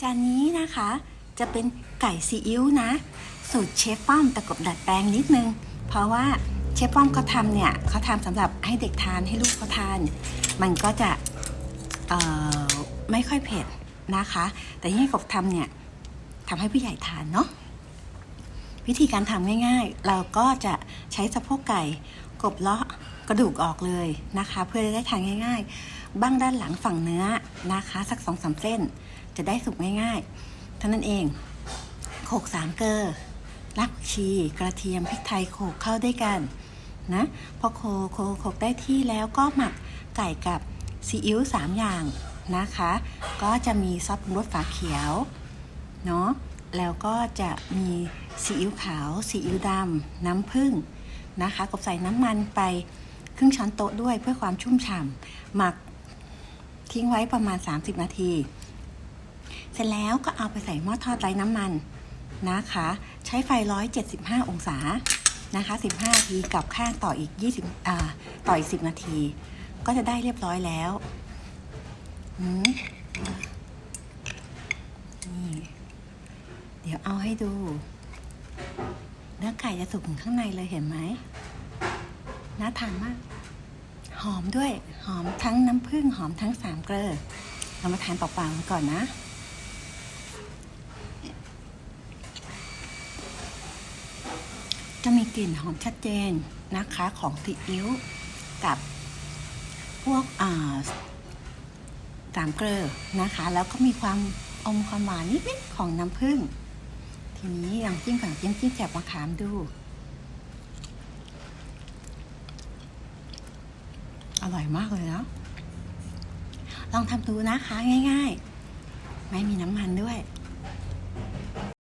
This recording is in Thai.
จานนี้นะคะจะเป็นไก่ซีอิ๊วนะ สูตรเชฟป้อมแต่กบดัดแปลงนิดนึง เพราะว่าเชฟป้อมเขาทำเนี่ยเขาทำสำหรับให้เด็กทานให้ลูกเขาทาน มันก็จะไม่ค่อยเผ็ดนะคะ แต่ที่ให้กบทำเนี่ยทำให้ผู้ใหญ่ทานเนาะวิธีการทำง่ายๆ เราก็จะใช้สะโพกไก่กบเลาะ กระดูกออกเลยนะคะ เพื่อจะได้ทานง่าย ๆ บ้างด้านหลังฝั่งเนื้อนะคะ สักสองสามเส้น จะได้สุกง่ายๆเท่านั้นเองโขลกสามเกลอรากผักชีกระเทียมพริกไทยโขลกเข้าด้วยกันนะพอโขลกโขกโขกได้ที่แล้วก็หมักไก่กับซีอิ๊วสามอย่างนะคะ ก็จะมีซอสปรุงรสฝาเขียวเนาะแล้วก็จะมีซีอิ๊วขาวซีอิ๊วดำน้ำผึ้งนะคะกบใส่น้ำมันไป รึ่งช้อนโต๊ะด้วยเพื่อความชุ่มฉ่ำหมักทิ้งไว้ประมาณ 30 นาที เสร็จแล้วก็เอาไปใส่หม้อทอดไร้น้ำมันนะคะ ใช้ไฟ 175 องศานะคะ 15 นาทีกับข้างต่ออีก 20อ่าต่ออีก 10 นาที ก็จะได้เรียบร้อยแล้วนี่เดี๋ยวเอาให้ดู เนื้อไก่จะสุกถึงข้างในเลยเห็นไหม น่าทานมาก หอมด้วย หอมทั้งน้ำผึ้งหอมทั้งสามเกลือเรามาทานเปล่าๆกันก่อนนะจะมีกลิ่นหอมชัดเจนนะคะของซีอิ๊วกับพวกสามเกลือนะคะ แล้วก็มีความอมความหวานนิดๆของน้ำผึ้งทีนี้ลองจิ้มกับจิ้มจิ้มแจบมะขามดู อร่อยมากเลยนะ ลองทำดูนะคะง่ายๆ ไม่มีน้ำมันด้วย